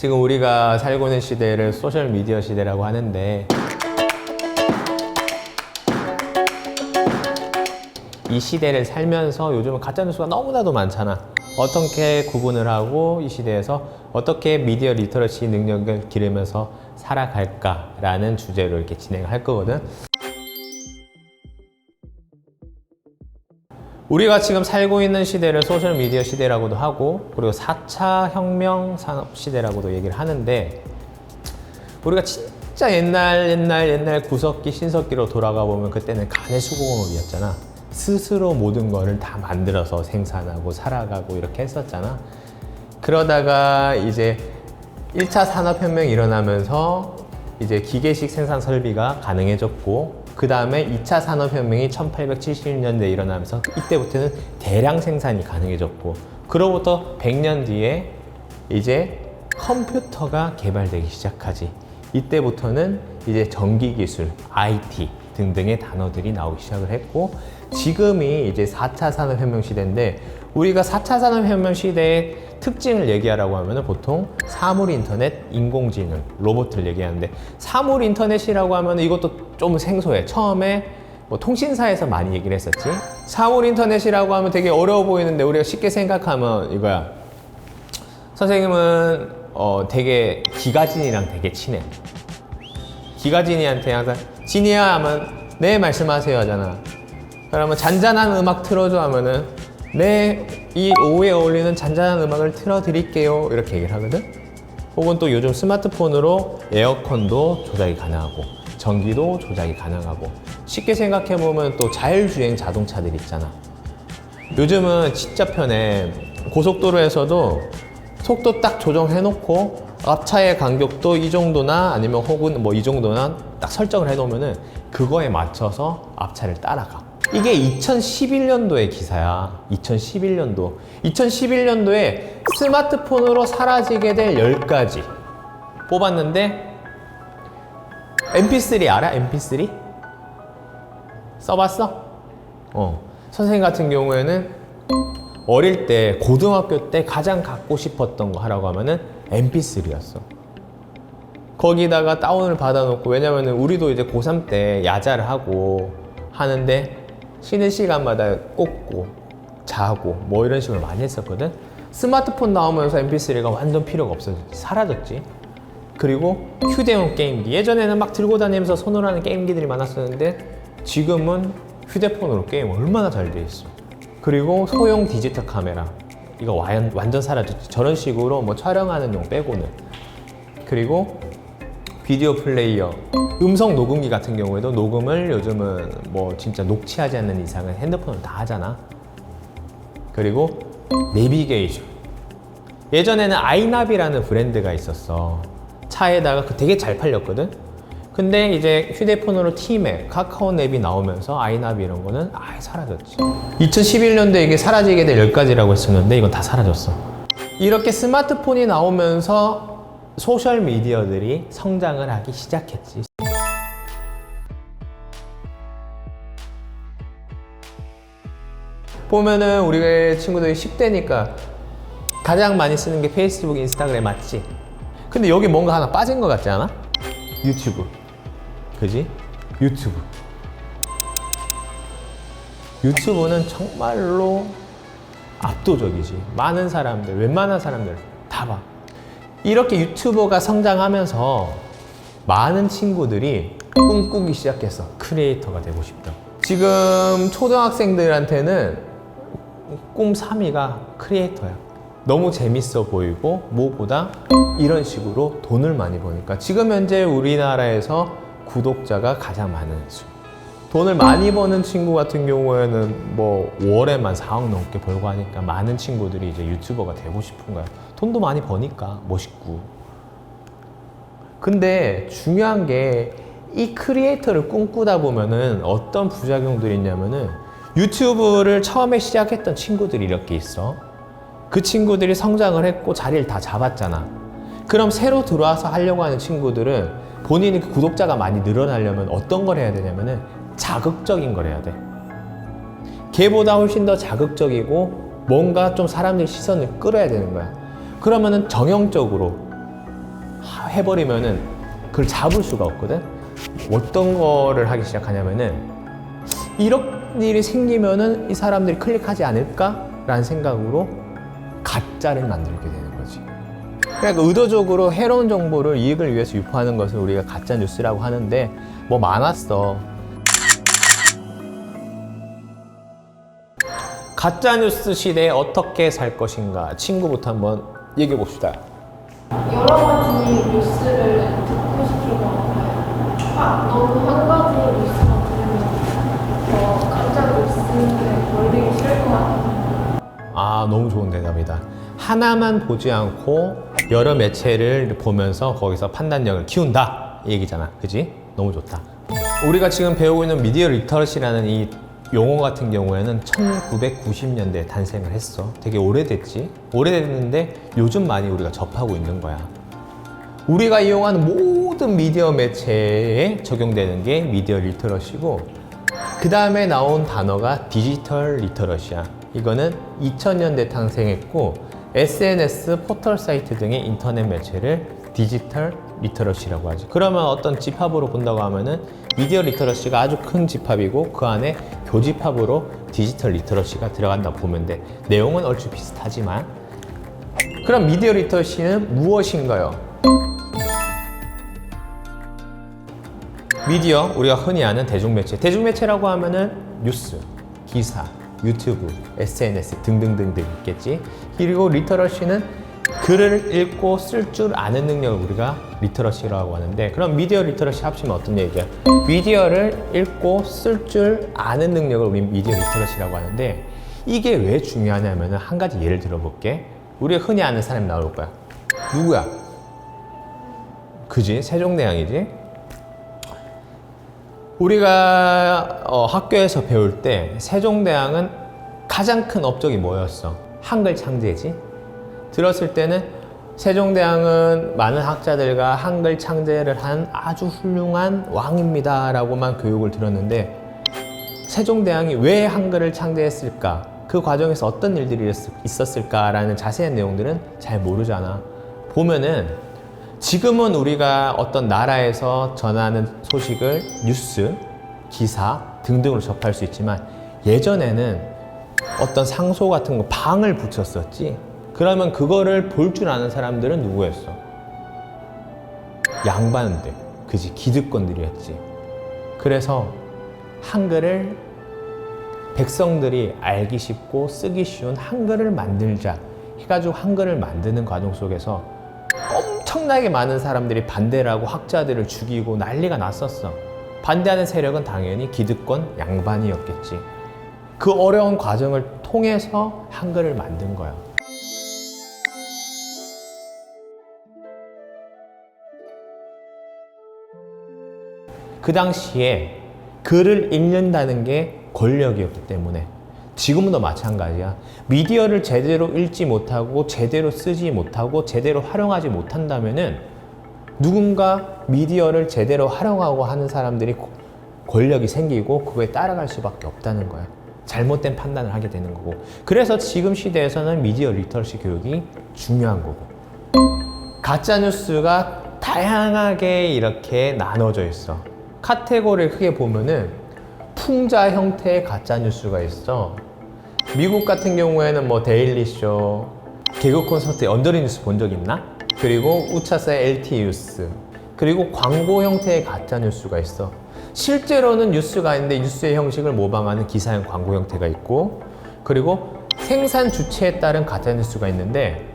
지금 우리가 살고 있는 시대를 소셜 미디어 시대라고 하는데 이 시대를 살면서 요즘은 가짜 뉴스가 너무나도 많잖아. 어떻게 구분을 하고 이 시대에서 어떻게 미디어 리터러시 능력을 기르면서 살아갈까라는 주제로 이렇게 진행할 거거든. 우리가 지금 살고 있는 시대를 소셜 미디어 시대라고도 하고 그리고 4차 혁명 산업 시대라고도 얘기를 하는데 우리가 진짜 옛날 옛날 옛날 구석기 신석기로 돌아가 보면 그때는 간의 수공업이었잖아. 스스로 모든 거를 다 만들어서 생산하고 살아가고 이렇게 했었잖아. 그러다가 이제 1차 산업혁명이 일어나면서 이제 기계식 생산 설비가 가능해졌고 그 다음에 2차 산업혁명이 1870년대에 일어나면서 이때부터는 대량 생산이 가능해졌고 그로부터 100년 뒤에 이제 컴퓨터가 개발되기 시작하지. 이때부터는 이제 전기기술, IT 등등의 단어들이 나오기 시작을 했고 지금이 이제 4차 산업혁명 시대인데 우리가 4차 산업혁명 시대의 특징을 얘기하라고 하면 보통 사물 인터넷, 인공지능, 로봇을 얘기하는데 사물 인터넷이라고 하면 이것도 좀 생소해. 처음에 뭐 통신사에서 많이 얘기를 했었지. 사물 인터넷이라고 하면 되게 어려워 보이는데 우리가 쉽게 생각하면 이거야. 선생님은 어 되게 기가진이랑 되게 친해. 기가진이한테 항상 진이야 하면 네 말씀하세요 하잖아. 그러면 잔잔한 음악 틀어줘 하면은 네 이 오후에 어울리는 잔잔한 음악을 틀어드릴게요 이렇게 얘기를 하거든. 혹은 또 요즘 스마트폰으로 에어컨도 조작이 가능하고 전기도 조작이 가능하고 쉽게 생각해 보면 또 자율주행 자동차들 있잖아. 요즘은 진짜 편해. 고속도로에서도 속도 딱 조정해놓고 앞차의 간격도 이 정도나 아니면 혹은 뭐 이 정도나 딱 설정을 해놓으면은 그거에 맞춰서 앞차를 따라가. 이게 2011년도의 기사야. 2011년도. 2011년도에 스마트폰으로 사라지게 될 10가지 뽑았는데 MP3 알아? MP3? 써봤어? 어. 선생님 같은 경우에는 어릴 때 고등학교 때 가장 갖고 싶었던 거 하라고 하면은 MP3였어. 거기다가 다운을 받아놓고 왜냐면은 우리도 이제 고3 때 야자를 하고 하는데 쉬는 시간마다 꽂고 자고 뭐 이런 식으로 많이 했었거든. 스마트폰 나오면서 MP3가 완전 필요가 없어졌지. 사라졌지. 그리고 휴대용 게임기. 예전에는 막 들고 다니면서 손으로 하는 게임기들이 많았었는데 지금은 휴대폰으로 게임 얼마나 잘 돼 있어. 그리고 소형 디지털 카메라. 이거 완, 완전 사라졌지. 저런 식으로 뭐 촬영하는 용 빼고는. 그리고 비디오 플레이어, 음성 녹음기 같은 경우에도 녹음을 요즘은 뭐 진짜 녹취하지 않는 이상은 핸드폰으로 다 하잖아. 그리고 내비게이션. 예전에는 아이나비라는 브랜드가 있었어. 차에다가 그 되게 잘 팔렸거든. 근데 이제 휴대폰으로 티맵, 카카오 앱이 나오면서 아이나비 이런 거는 아예 사라졌지. 2011년도에 이게 사라지게 될 10가지라고 했었는데 이건 다 사라졌어. 이렇게 스마트폰이 나오면서 소셜 미디어들이 성장을 하기 시작했지. 보면은 우리 친구들이 10대니까 가장 많이 쓰는 게 페이스북, 인스타그램 맞지? 근데 여기 뭔가 하나 빠진 것 같지 않아? 유튜브. 그지? 유튜브. 유튜브는 정말로 압도적이지. 많은 사람들, 웬만한 사람들 다 봐. 이렇게 유튜버가 성장하면서 많은 친구들이 꿈꾸기 시작했어. 크리에이터가 되고 싶다. 지금 초등학생들한테는 꿈 3위가 크리에이터야. 너무 재밌어 보이고 무엇보다 이런 식으로 돈을 많이 버니까 지금 현재 우리나라에서 구독자가 가장 많은 수. 돈을 많이 버는 친구 같은 경우에는 뭐 월에만 4억 넘게 벌고 하니까 많은 친구들이 이제 유튜버가 되고 싶은 거야. 돈도 많이 버니까 멋있고. 근데 중요한 게 이 크리에이터를 꿈꾸다 보면은 어떤 부작용들이 있냐면은 유튜브를 처음에 시작했던 친구들이 이렇게 있어. 그 친구들이 성장을 했고 자리를 다 잡았잖아. 그럼 새로 들어와서 하려고 하는 친구들은 본인이 그 구독자가 많이 늘어나려면 어떤 걸 해야 되냐면은 자극적인 걸 해야 돼. 걔보다 훨씬 더 자극적이고 뭔가 좀 사람들 시선을 끌어야 되는 거야. 그러면은 정형적으로 하- 해버리면은 그걸 잡을 수가 없거든. 어떤 거를 하기 시작하냐면은 이런 일이 생기면은 이 사람들이 클릭하지 않을까라는 생각으로 가짜를 만들게 되는 거지. 그러니까 의도적으로 해로운 정보를 이익을 위해서 유포하는 것을 우리가 가짜 뉴스라고 하는데 뭐 많았어. 가짜 뉴스 시대에 어떻게 살 것인가 친구부터 한번 얘기해 봅시다. 여러 가지 뉴스를 듣고 싶을 것 같아요. 아, 너무 한 가지 뉴스만 들으면 더 가짜 뉴스에 걸리기 싫을 것 같아요. 아 너무 좋은 대답이다. 하나만 보지 않고 여러 매체를 보면서 거기서 판단력을 키운다 이 얘기잖아. 그지? 너무 좋다. 우리가 지금 배우고 있는 미디어 리터러시라는 이 용어 같은 경우에는 1990년대에 탄생을 했어. 되게 오래됐지? 오래됐는데 요즘 많이 우리가 접하고 있는 거야. 우리가 이용하는 모든 미디어 매체에 적용되는 게 미디어 리터러시고 그 다음에 나온 단어가 디지털 리터러시야. 이거는 2000년대 탄생했고 SNS, 포털 사이트 등의 인터넷 매체를 디지털 리터러시라고 하지. 그러면 어떤 집합으로 본다고 하면은 미디어 리터러시가 아주 큰 집합이고 그 안에 교집합으로 디지털 리터러시가 들어간다 보면 돼. 내용은 얼추 비슷하지만 그럼 미디어 리터러시는 무엇인가요? 미디어 우리가 흔히 아는 대중매체 대중매체라고 하면은 뉴스, 기사, 유튜브, SNS 등등등등 있겠지 그리고 리터러시는 글을 읽고 쓸 줄 아는 능력을 우리가 리터러시라고 하는데 그럼 미디어 리터러시 합치면 어떤 얘기야? 미디어를 읽고 쓸 줄 아는 능력을 우리 미디어 리터러시라고 하는데 이게 왜 중요하냐면 한 가지 예를 들어볼게 우리가 흔히 아는 사람이 나올 거야 누구야? 그지? 세종대왕이지? 우리가 어, 학교에서 배울 때 세종대왕은 가장 큰 업적이 뭐였어? 한글 창제지. 들었을 때는 세종대왕은 많은 학자들과 한글 창제를 한 아주 훌륭한 왕입니다라고만 교육을 들었는데 세종대왕이 왜 한글을 창제했을까? 그 과정에서 어떤 일들이 있었- 있었을까라는 자세한 내용들은 잘 모르잖아. 보면은 지금은 우리가 어떤 나라에서 전하는 소식을 뉴스, 기사 등등으로 접할 수 있지만 예전에는 어떤 상소 같은 거 방을 붙였었지. 그러면 그거를 볼 줄 아는 사람들은 누구였어? 양반들, 그지 기득권들이었지. 그래서 한글을 백성들이 알기 쉽고 쓰기 쉬운 한글을 만들자 해가지고 한글을 만드는 과정 속에서 엄청나게 많은 사람들이 반대를 하고 학자들을 죽이고 난리가 났었어. 반대하는 세력은 당연히 기득권 양반이었겠지. 그 어려운 과정을 통해서 한글을 만든 거야. 그 당시에 글을 읽는다는 게 권력이었기 때문에 지금도 마찬가지야. 미디어를 제대로 읽지 못하고 제대로 쓰지 못하고 제대로 활용하지 못한다면은 누군가 미디어를 제대로 활용하고 하는 사람들이 고- 권력이 생기고 그거에 따라갈 수밖에 없다는 거야. 잘못된 판단을 하게 되는 거고. 그래서 지금 시대에서는 미디어 리터러시 교육이 중요한 거고. 가짜 뉴스가 다양하게 이렇게 나눠져 있어. 카테고리를 크게 보면은 풍자 형태의 가짜 뉴스가 있어. 미국 같은 경우에는 뭐 데일리쇼, 개그 콘서트의 언더리 뉴스 본 적 있나? 그리고 우차사의 LT 뉴스, 그리고 광고 형태의 가짜 뉴스가 있어. 실제로는 뉴스가 있는데 뉴스의 형식을 모방하는 기사형 광고 형태가 있고, 그리고 생산 주체에 따른 가짜 뉴스가 있는데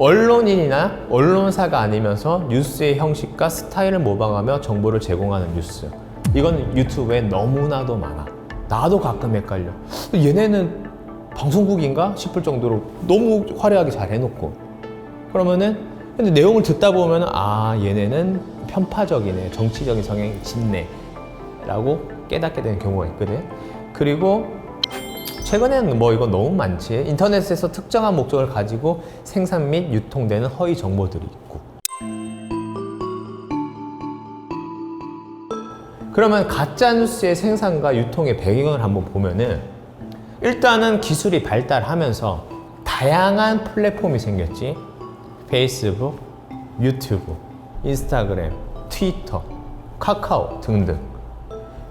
언론인이나 언론사가 아니면서 뉴스의 형식과 스타일을 모방하며 정보를 제공하는 뉴스. 이건 유튜브에 너무나도 많아. 나도 가끔 헷갈려. 얘네는 방송국인가 싶을 정도로 너무 화려하게 잘 해놓고. 그러면은 근데 내용을 듣다 보면 아 얘네는 편파적이네 정치적인 성향이 짙네 라고 깨닫게 되는 경우가 있거든 그리고 최근에는 뭐 이거 너무 많지. 인터넷에서 특정한 목적을 가지고 생산 및 유통되는 허위 정보들이 있고. 그러면 가짜 뉴스의 생산과 유통의 배경을 한번 보면은 일단은 기술이 발달하면서 다양한 플랫폼이 생겼지. 페이스북, 유튜브, 인스타그램, 트위터, 카카오 등등.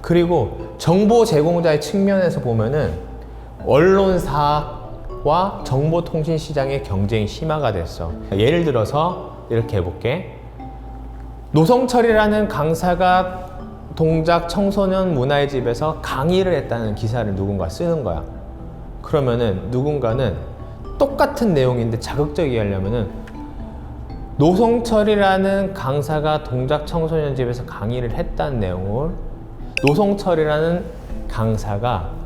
그리고 정보 제공자의 측면에서 보면은 언론사와 정보통신 시장의 경쟁이 심화가 됐어. 예를 들어서 이렇게 해볼게. 노성철이라는 강사가 동작 청소년 문화의 집에서 강의를 했다는 기사를 누군가 쓰는 거야. 그러면은 누군가는 똑같은 내용인데 자극적이게 하려면은 노성철이라는 강사가 동작 청소년 집에서 강의를 했다는 내용을 노성철이라는 강사가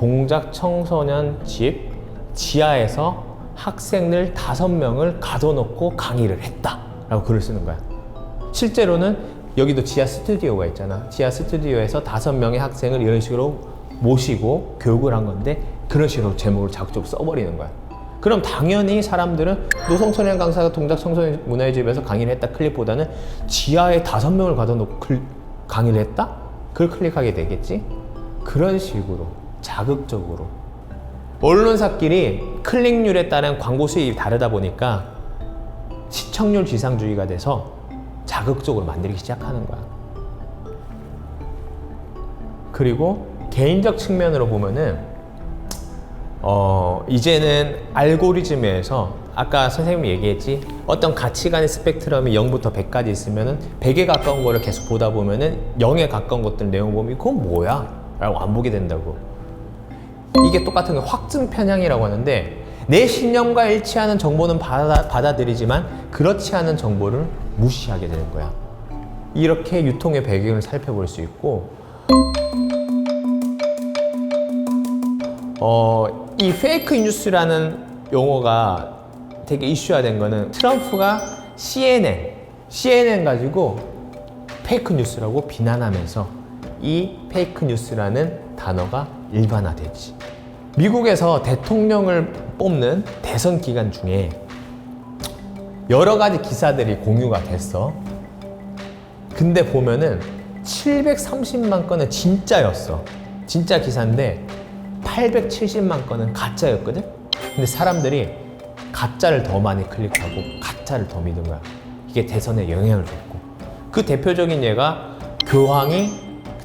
동작 청소년 집 지하에서 학생들 다섯 명을 가둬놓고 강의를 했다라고 글을 쓰는 거야. 실제로는 여기도 지하 스튜디오가 있잖아. 지하 스튜디오에서 다섯 명의 학생을 이런 식으로 모시고 교육을 한 건데 그런 식으로 제목을 자극적으로 써버리는 거야. 그럼 당연히 사람들은 노성철이라는 강사가 동작 청소년 문화의 집에서 강의를 했다 클릭보다는 지하에 다섯 명을 가둬놓고 클- 강의를 했다? 그걸 클릭하게 되겠지? 그런 식으로 자극적으로 언론사끼리 클릭률에 따른 광고 수익이 다르다 보니까 시청률 지상주의가 돼서 자극적으로 만들기 시작하는 거야. 그리고 개인적 측면으로 보면은 어 이제는 알고리즘에서 아까 선생님이 얘기했지 어떤 가치관의 스펙트럼이 0부터 100까지 있으면은 100에 가까운 거를 계속 보다 보면은 0에 가까운 것들 내용 보면 그건 뭐야? 라고 안 보게 된다고. 이게 똑같은 거 확증 편향이라고 하는데 내 신념과 일치하는 정보는 받아, 받아들이지만 그렇지 않은 정보를 무시하게 되는 거야. 이렇게 유통의 배경을 살펴볼 수 있고 어, 이 페이크 뉴스라는 용어가 되게 이슈화된 거는 트럼프가 CNN, CNN 가지고 페이크 뉴스라고 비난하면서 이 페이크 뉴스라는 단어가 일반화됐지. 미국에서 대통령을 뽑는 대선 기간 중에 여러 가지 기사들이 공유가 됐어. 근데 보면은 730만 건은 진짜였어. 진짜 기사인데 870만 건은 가짜였거든? 근데 사람들이 가짜를 더 많이 클릭하고 가짜를 더 믿은 거야. 이게 대선에 영향을 줬고. 그 대표적인 예가 교황이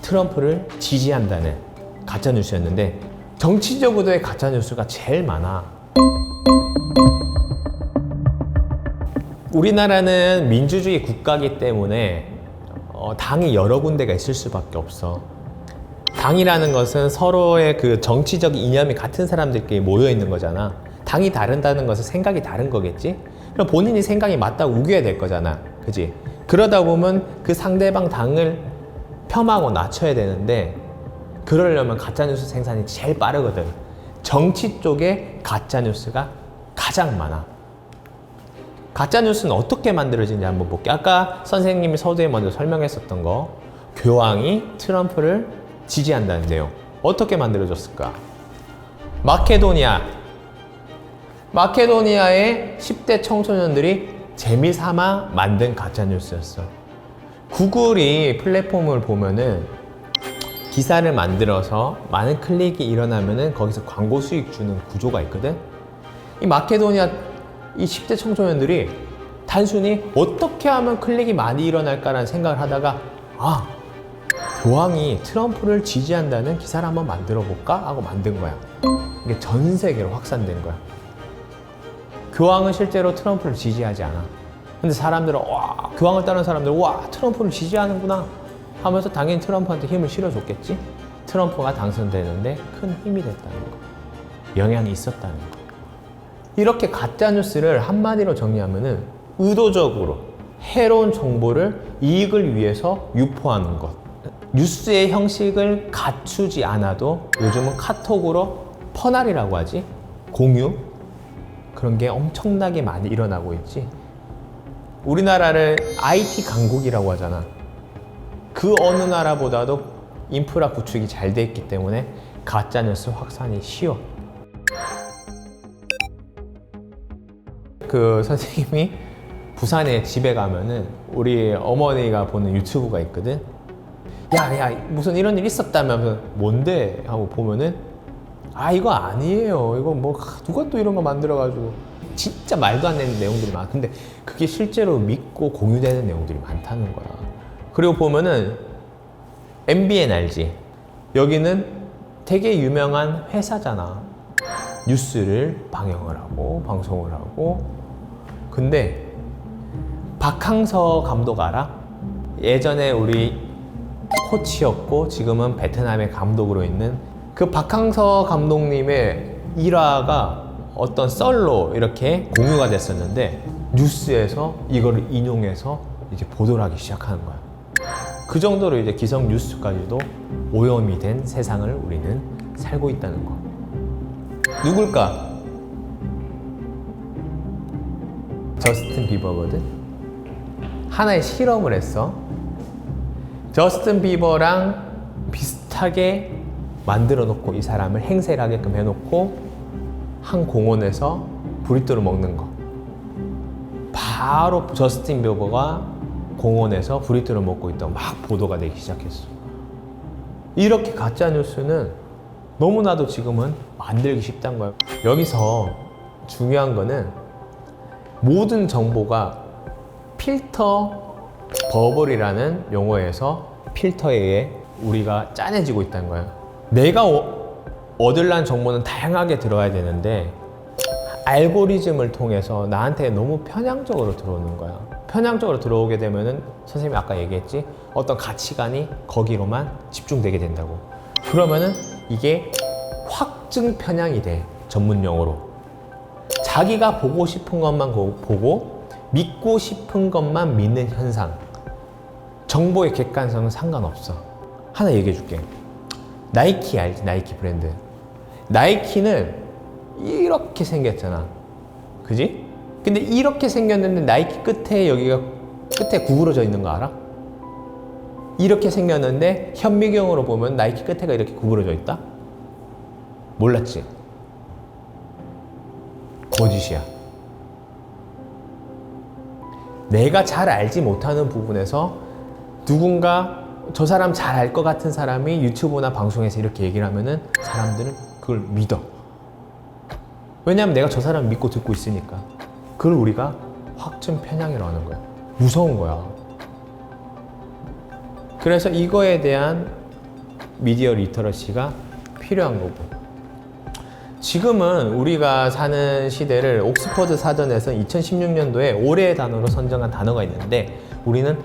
트럼프를 지지한다는 가짜 뉴스였는데 정치적으로의 가짜 뉴스가 제일 많아. 우리나라는 민주주의 국가이기 때문에 어, 당이 여러 군데가 있을 수밖에 없어. 당이라는 것은 서로의 그 정치적 이념이 같은 사람들끼리 모여 있는 거잖아. 당이 다른다는 것은 생각이 다른 거겠지? 그럼 본인이 생각이 맞다고 우겨야 될 거잖아. 그지? 그러다 보면 그 상대방 당을 폄하고 낮춰야 되는데 그러려면 가짜뉴스 생산이 제일 빠르거든. 정치 쪽에 가짜뉴스가 가장 많아. 가짜뉴스는 어떻게 만들어지는지 한번 볼게. 아까 선생님이 서두에 먼저 설명했었던 거. 교황이 트럼프를 지지한다는 내용. 어떻게 만들어졌을까? 마케도니아. 마케도니아의 10대 청소년들이 재미삼아 만든 가짜뉴스였어. 구글이 플랫폼을 보면은 기사를 만들어서 많은 클릭이 일어나면은 거기서 광고 수익 주는 구조가 있거든. 이 마케도니아 이 10대 청소년들이 단순히 어떻게 하면 클릭이 많이 일어날까라는 생각을 하다가 아 교황이 트럼프를 지지한다는 기사를 한번 만들어 볼까 하고 만든 거야. 이게 전 세계로 확산된 거야. 교황은 실제로 트럼프를 지지하지 않아. 근데 사람들은 와 교황을 따르는 사람들은 와 트럼프를 지지하는구나 하면서 당연히 트럼프한테 힘을 실어줬겠지. 트럼프가 당선되는데 큰 힘이 됐다는 거. 영향이 있었다는 거. 이렇게 가짜 뉴스를 한마디로 정리하면은 의도적으로 해로운 정보를 이익을 위해서 유포하는 것. 뉴스의 형식을 갖추지 않아도 요즘은 카톡으로 퍼날이라고 하지. 공유. 그런 게 엄청나게 많이 일어나고 있지. 우리나라를 IT 강국이라고 하잖아. 그 어느 나라보다도 인프라 구축이 잘 돼 있기 때문에 가짜 뉴스 확산이 쉬워. 그 선생님이 부산에 집에 가면은 우리 어머니가 보는 유튜브가 있거든. 야, 야, 무슨 이런 일 있었다면서 뭔데? 하고 보면은 아, 이거 아니에요. 이거 뭐 누가 또 이런 거 만들어 가지고 진짜 말도 안 되는 내용들이 많아. 근데 그게 실제로 믿고 공유되는 내용들이 많다는 거야. 그리고 보면은 MBN 알지? 여기는 되게 유명한 회사잖아. 뉴스를 방영을 하고 방송을 하고. 근데 박항서 감독 알아? 예전에 우리 코치였고 지금은 베트남의 감독으로 있는 그 박항서 감독님의 일화가 어떤 썰로 이렇게 공유가 됐었는데 뉴스에서 이거를 인용해서 이제 보도를 하기 시작하는 거야. 그 정도로 이제 기성 뉴스까지도 오염이 된 세상을 우리는 살고 있다는 거. 누굴까? 저스틴 비버거든. 하나의 실험을 했어. 저스틴 비버랑 비슷하게 만들어 놓고 이 사람을 행세를 하게끔 해 놓고 한 공원에서 브리또를 먹는 거. 바로 저스틴 비버가 공원에서 브리또를 먹고 있다고 막 보도가 되기 시작했어. 이렇게 가짜 뉴스는 너무나도 지금은 만들기 쉽다는 거예요. 여기서 중요한 거는 모든 정보가 필터 버블이라는 용어에서 필터에 의해 우리가 짜내지고 있다는 거예요. 내가 어, 얻으려는 정보는 다양하게 들어야 되는데 알고리즘을 통해서 나한테 너무 편향적으로 들어오는 거야. 편향적으로 들어오게 되면은 선생님이 아까 얘기했지 어떤 가치관이 거기로만 집중되게 된다고. 그러면은 이게 확증 편향이 돼 전문 용어로. 자기가 보고 싶은 것만 고- 보고 믿고 싶은 것만 믿는 현상. 정보의 객관성은 상관없어. 하나 얘기해 줄게. 나이키 알지? 나이키 브랜드. 나이키는 이렇게 생겼잖아. 그지? 근데 이렇게 생겼는데 나이키 끝에 여기가 끝에 구부러져 있는 거 알아? 이렇게 생겼는데 현미경으로 보면 나이키 끝에가 이렇게 구부러져 있다? 몰랐지? 거짓이야. 내가 잘 알지 못하는 부분에서 누군가 저 사람 잘 알 것 같은 사람이 유튜브나 방송에서 이렇게 얘기를 하면은 사람들은 그걸 믿어. 왜냐하면 내가 저 사람 믿고 듣고 있으니까. 그걸 우리가 확증 편향이라고 하는 거야. 무서운 거야. 그래서 이거에 대한 미디어 리터러시가 필요한 거고. 지금은 우리가 사는 시대를 옥스퍼드 사전에서 2016년도에 올해의 단어로 선정한 단어가 있는데 우리는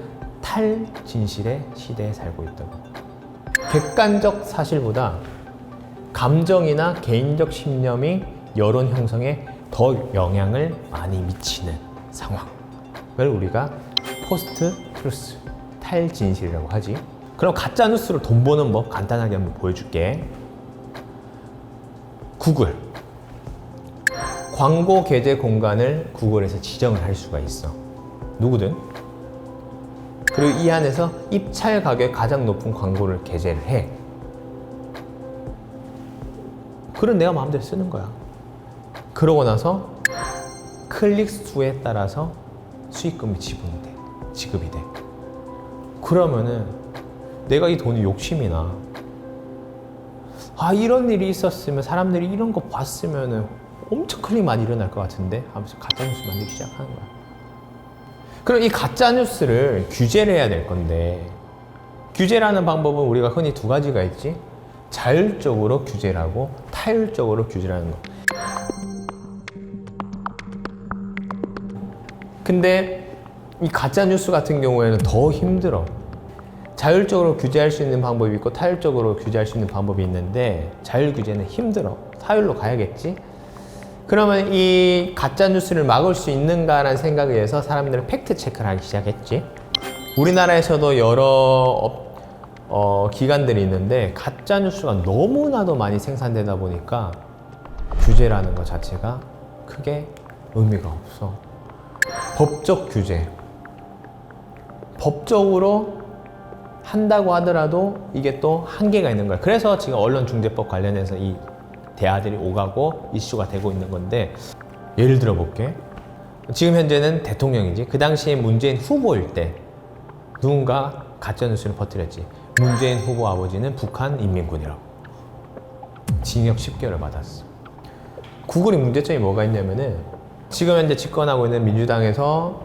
탈진실의 시대에 살고 있다고. 객관적 사실보다 감정이나 개인적 신념이 여론 형성에 더 영향을 많이 미치는 상황을 우리가 포스트 트루스, 탈진실이라고 하지. 그럼 가짜 뉴스로 돈 버는 법 간단하게 한번 보여줄게. 구글. 광고 게재 공간을 구글에서 지정을 할 수가 있어. 누구든. 그리고 이 안에서 입찰 가격 가장 높은 광고를 게재를 해. 그럼 내가 마음대로 쓰는 거야. 그러고 나서 클릭 수에 따라서 수익금이 지분이 돼. 지급이 돼. 그러면은 내가 이 돈이 욕심이 나. 아, 이런 일이 있었으면 사람들이 이런 거 봤으면은 엄청 큰일 많이 일어날 것 같은데 하면서 가짜 뉴스 만들기 시작하는 거야. 그럼 이 가짜 뉴스를 규제를 해야 될 건데 규제라는 방법은 우리가 흔히 두 가지가 있지. 자율적으로 규제를 하고 타율적으로 규제를 하는 거. 근데 이 가짜 뉴스 같은 경우에는 더 힘들어. 자율적으로 규제할 수 있는 방법이 있고 타율적으로 규제할 수 있는 방법이 있는데 자율 규제는 힘들어. 타율로 가야겠지. 그러면 이 가짜 뉴스를 막을 수 있는가라는 생각에 의해서 사람들은 팩트 체크를 하기 시작했지. 우리나라에서도 여러 업- 어, 기관들이 있는데 가짜 뉴스가 너무나도 많이 생산되다 보니까 규제라는 것 자체가 크게 의미가 없어. 법적 규제. 법적으로 한다고 하더라도 이게 또 한계가 있는 거야. 그래서 지금 언론중재법 관련해서 이 대화들이 오가고 이슈가 되고 있는 건데 예를 들어 볼게. 지금 현재는 대통령이지. 그 당시에 문재인 후보일 때 누군가 가짜뉴스를 퍼뜨렸지. 문재인 후보 아버지는 북한 인민군이라고. 징역 10개월을 받았어. 구글이 문제점이 뭐가 있냐면은 지금 현재 집권하고 있는 민주당에서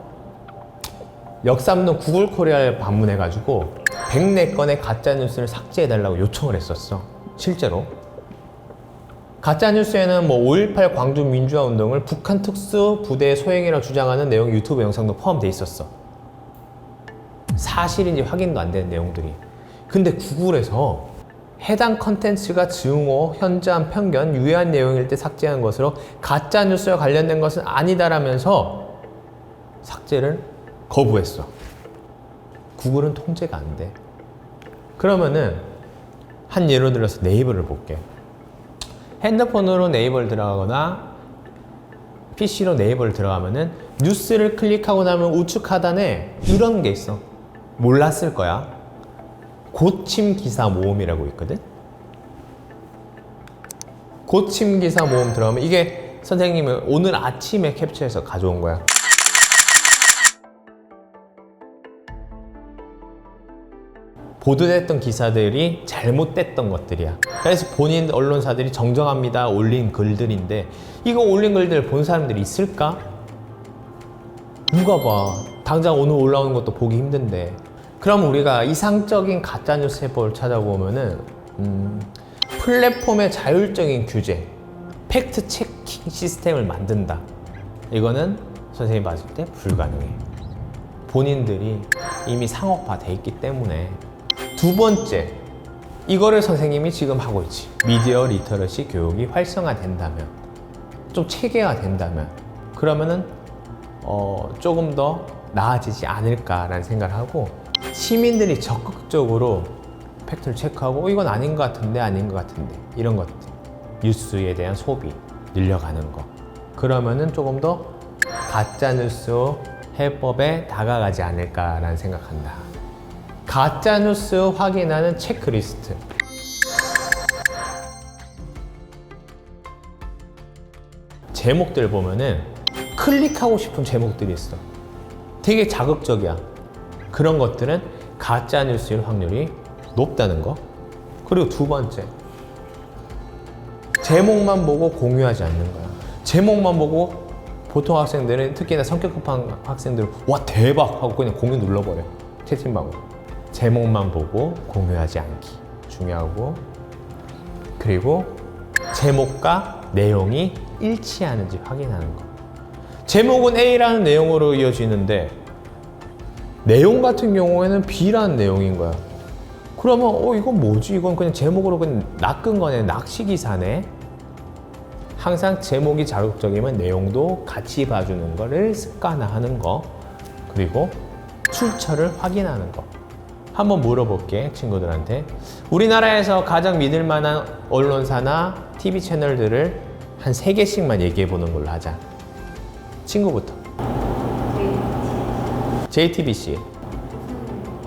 역삼동 구글 코리아를 방문해가지고 104건의 가짜뉴스를 삭제해달라고 요청을 했었어. 실제로. 가짜뉴스에는 뭐 5.18 광주 민주화 운동을 북한 특수 부대의 소행이라고 주장하는 내용 유튜브 영상도 포함돼 있었어. 사실인지 확인도 안 되는 내용들이. 근데 구글에서 해당 컨텐츠가 증오, 현저한 편견, 유해한 내용일 때 삭제한 것으로 가짜 뉴스와 관련된 것은 아니다라면서 삭제를 거부했어. 구글은 통제가 안 돼. 그러면은 한 예로 들어서 네이버를 볼게. 핸드폰으로 네이버를 들어가거나 PC로 네이버를 들어가면은 뉴스를 클릭하고 나면 우측 하단에 이런 게 있어. 몰랐을 거야. 고침 기사 모음이라고 있거든. 고침 기사 모음 들어가면 이게 선생님이 오늘 아침에 캡처해서 가져온 거야. 보도됐던 기사들이 잘못됐던 것들이야. 그래서 본인 언론사들이 정정합니다 올린 글들인데 이거 올린 글들 본 사람들이 있을까? 누가 봐. 당장 오늘 올라오는 것도 보기 힘든데. 그럼 우리가 이상적인 가짜뉴스 해법을 찾아보면은 음, 플랫폼의 자율적인 규제, 팩트 체킹 시스템을 만든다. 이거는 선생님이 봤을 때 불가능해. 본인들이 이미 상업화돼 있기 때문에 두 번째 이거를 선생님이 지금 하고 있지 미디어 리터러시 교육이 활성화된다면 좀 체계화된다면 그러면은 어, 조금 더 나아지지 않을까라는 생각을 하고 시민들이 적극적으로 팩트를 체크하고 어, 이건 아닌 것 같은데 아닌 것 같은데 이런 것들 뉴스에 대한 소비 늘려가는 거 그러면은 조금 더 가짜 뉴스 해법에 다가가지 않을까라는 생각한다. 가짜 뉴스 확인하는 체크리스트. 제목들 보면은 클릭하고 싶은 제목들이 있어. 되게 자극적이야. 그런 것들은 가짜 뉴스일 확률이 높다는 거. 그리고 두 번째. 제목만 보고 공유하지 않는 거야. 제목만 보고 보통 학생들은 특히나 성격 급한 학생들은 와 대박 하고 그냥 공유 눌러버려. 채팅방으로. 제목만 보고 공유하지 않기 중요하고 그리고 제목과 내용이 일치하는지 확인하는 거. 제목은 A라는 내용으로 이어지는데 내용 같은 경우에는 B라는 내용인 거야. 그러면 어 이건 뭐지? 이건 그냥 제목으로 그냥 낚은 거네. 낚시 기사네. 항상 제목이 자극적이면 내용도 같이 봐주는 거를 습관화하는 거. 그리고 출처를 확인하는 거. 한번 물어볼게 친구들한테 우리나라에서 가장 믿을 만한 언론사나 TV 채널들을 한 세 개씩만 얘기해 보는 걸로 하자 친구부터 JTBC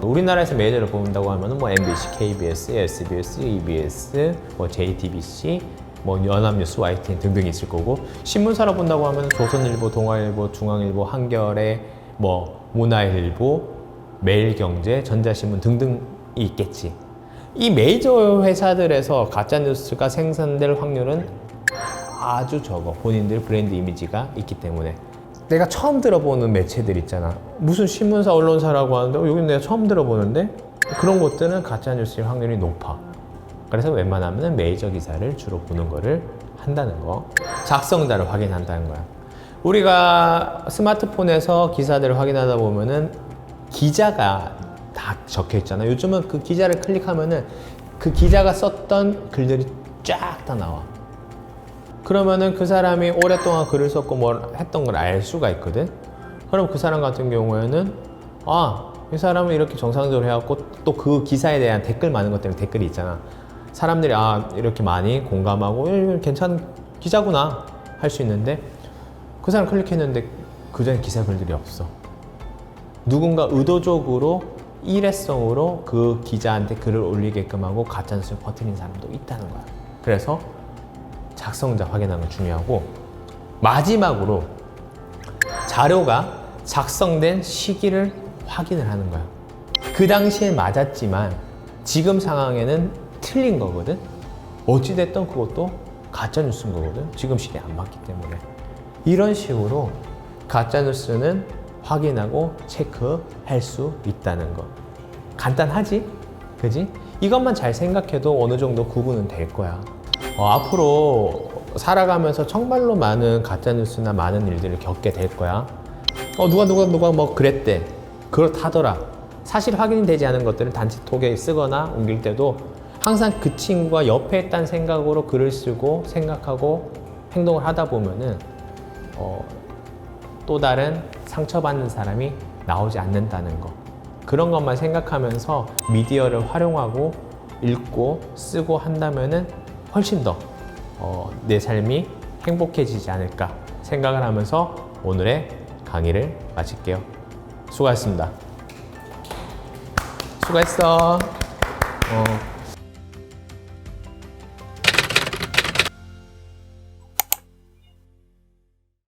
우리나라에서 메이저를 본다고 하면 뭐 MBC, KBS, SBS, EBS, 뭐 JTBC, 뭐 연합뉴스, YTN 등등 있을 거고 신문사로 본다고 하면 조선일보, 동아일보, 중앙일보, 한겨레, 뭐 문화일보, 매일경제, 전자신문 등등이 있겠지. 이 메이저 회사들에서 가짜 뉴스가 생산될 확률은 아주 적어. 본인들 브랜드 이미지가 있기 때문에. 내가 처음 들어보는 매체들 있잖아. 무슨 신문사, 언론사라고 하는데, 어, 여기 내가 처음 들어보는데? 그런 것들은 가짜 뉴스일 확률이 높아. 그래서 웬만하면 메이저 기사를 주로 보는 거를 한다는 거. 작성자를 확인한다는 거야. 우리가 스마트폰에서 기사들을 확인하다 보면은 기자가 다 적혀 있잖아. 요즘은 그 기자를 클릭하면은 그 기자가 썼던 글들이 쫙 다 나와. 그러면은 그 사람이 오랫동안 글을 썼고 뭘 했던 걸 알 수가 있거든. 그럼 그 사람 같은 경우에는 아, 이 사람은 이렇게 정상적으로 해갖고 또 그 기사에 대한 댓글 많은 것들은 댓글이 있잖아. 사람들이 아, 이렇게 많이 공감하고 예, 괜찮은 기자구나 할 수 있는데 그 사람 클릭했는데 그 전에 기사 글들이 없어. 누군가 의도적으로 일회성으로 그 기자한테 글을 올리게끔 하고 가짜뉴스를 퍼뜨린 사람도 있다는 거야. 그래서 작성자 확인하는 건 중요하고 마지막으로 자료가 작성된 시기를 확인을 하는 거야. 그 당시에 맞았지만 지금 상황에는 틀린 거거든. 어찌됐든 그것도 가짜뉴스인 거거든. 지금 시대에 안 맞기 때문에. 이런 식으로 가짜 뉴스는 확인하고 체크할 수 있다는 거. 간단하지? 그지? 이것만 잘 생각해도 어느 정도 구분은 될 거야. 어, 앞으로 살아가면서 정말로 많은 가짜 뉴스나 많은 일들을 겪게 될 거야. 어, 누가 누가 누가 뭐 그랬대. 그렇다더라. 사실 확인이 되지 않은 것들을 단체 톡에 쓰거나 옮길 때도 항상 그 친구가 옆에 있다는 생각으로 글을 쓰고 생각하고 행동을 하다 보면은 어, 또 다른 상처받는 사람이 나오지 않는다는 거. 그런 것만 생각하면서 미디어를 활용하고 읽고 쓰고 한다면은 훨씬 더, 어, 내 삶이 행복해지지 않을까 생각을 하면서 오늘의 강의를 마칠게요. 수고하셨습니다. 수고했어. 어.